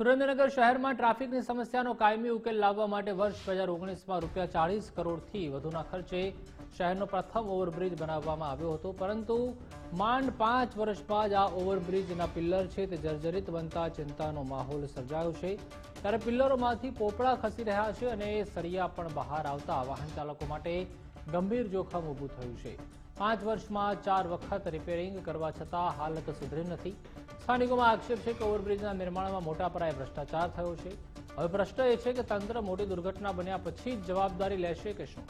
સુરેન્દ્રનગર શહેરમાં ટ્રાફિકની સમસ્યાનો કાયમી ઉકેલ લાવવા માટે વર્ષ બે હજાર ઓગણીસમાં રૂપિયા ચાળીસ કરોડથી વધુના ખર્ચે શહેરનો પ્રથમ ઓવરબ્રિજ બનાવવામાં આવ્યો હતો. પરંતુ માંડ પાંચ વર્ષમાં જ આ ઓવરબ્રિજના પિલ્લર છે તે જર્જરિત બનતા ચિંતાનો માહોલ સર્જાયો છે. ત્યારે પિલ્લરોમાંથી પોપડા ખસી રહ્યા છે અને સળિયા પણ બહાર આવતા વાહન ચાલકો માટે ગંભીર જોખમ ઊભું થયું છે. પાંચ વર્ષમાં ચાર વખત રિપેરિંગ કરવા છતાં હાલત સુધરી નથી. સ્થાનિકોમાં આક્ષેપ છે કે ઓવરબ્રિજના નિર્માણમાં મોટા પાયે ભ્રષ્ટાચાર થયો છે. હવે પ્રશ્ન એ છે કે તંત્ર મોટી દુર્ઘટના બન્યા પછી જ જવાબદારી લેશે કે શું?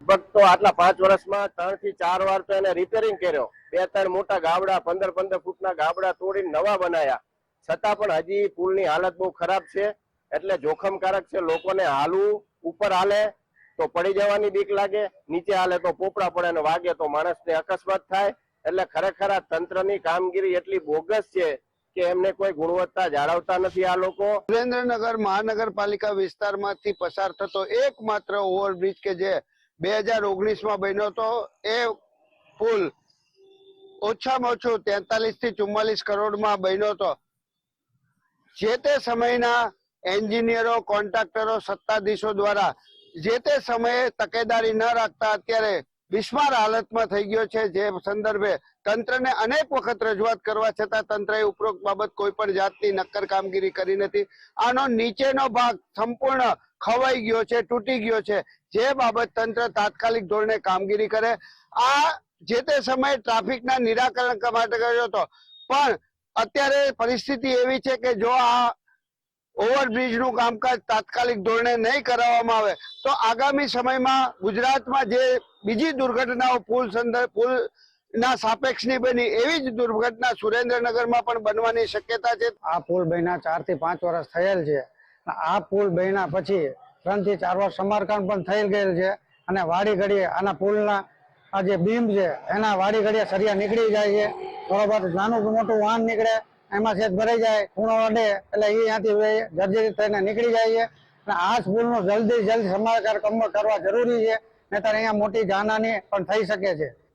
લગભગ તો આટલા પાંચ વર્ષમાં ત્રણથી ચાર વાર તો એને રિપેરિંગ કર્યો. બે ત્રણ મોટા ગાબડા, પંદર પંદર ફૂટના ગાબડા તોડીને નવા બનાયા. છતાં પણ હજી પુલની હાલત બહુ ખરાબ છે. એટલે જોખમકારક છે, લોકોને હાલવું ઉપર હાલે તો પડી જવાની બીક લાગે, નીચે હાલે તો પોપડા પડે અને વાગે તો માણસને અકસ્માત થાય. એટલે ખરેખર આ તંત્રની કામગીરી એટલી બોગસ છે કે એમને કોઈ ગુણવત્તા જાળવતા નથી આ લોકો. સુરેન્દ્રનગર મહાનગરપાલિકા વિસ્તારમાંથી પસાર થતો એકમાત્ર ઓવરબ્રિજ કે જે બે હજાર ઓગણીસમાં બન્યો હતો એ પુલ ઓછામાં ઓછું તેતાલીસથી ચુમ્માલીસ કરોડમાં બન્યો હતો જે તે સમયના એન્જિનિયરો, કોન્ટ્રાક્ટરો, સત્તાધીશો દ્વારા જે તે સમયે તકેદારી ન રાખતા અત્યારે બિસ્માર હાલતમાં થઈ ગયો છે. જે સંદર્ભે તંત્રને અનેક વખત રજૂઆત કરવા છતાં તંત્રએ ઉપરોક્ત બાબત કોઈ પણ જાતની નક્કર કામગીરી કરી નથી. આનો નીચેનો ભાગ સંપૂર્ણ ખવાઈ ગયો છે, તૂટી ગયો છે. જે બાબત તંત્ર તાત્કાલિક ધોરણે કામગીરી કરે. આ જે તે સમયે ટ્રાફિકના નિરાકરણ માટે કર્યો હતો. પણ અત્યારે પરિસ્થિતિ એવી છે કે જો આ ઓવરબ્રિજનું કામકાજ તાત્કાલિક ધોરણે નહીં કરાવવામાં આવે, તો આગામી સમયમાં ગુજરાતમાં જે બીજી દુર્ઘટનાઓ પુલ સંદર્ભ પુલ ના સાપેક્ષની બની, એવી જ દુર્ઘટના સુરેન્દ્રનગરમાં પણ બનવાની શક્યતા છે. આ પુલ બન્યા ચારથી પાંચ વર્ષ થયેલ છે. આ પુલ બન્યા પછી ત્રણથી ચાર વર્ષ સમારકામ પણ થયેલ ગયેલ છે. અને વાડી ઘડીએ આના પુલના આ જે બીમ છે, એના વાડી ઘડીએ સરિયા નીકળી જાય છે. બરોબર નાનું મોટું વાહન નીકળે એમાં સેજ ભરાઈ જાય, ખૂણો અડે, એટલે એ ત્યાંથી જર્જરિત થઈને નીકળી જાય છે. અને આ સ્કૂલનો જલ્દી જલ્દી સમારકામ કરવા જરૂરી છે નહીં અહીંયા મોટી જાનહાની પણ થઈ શકે છે.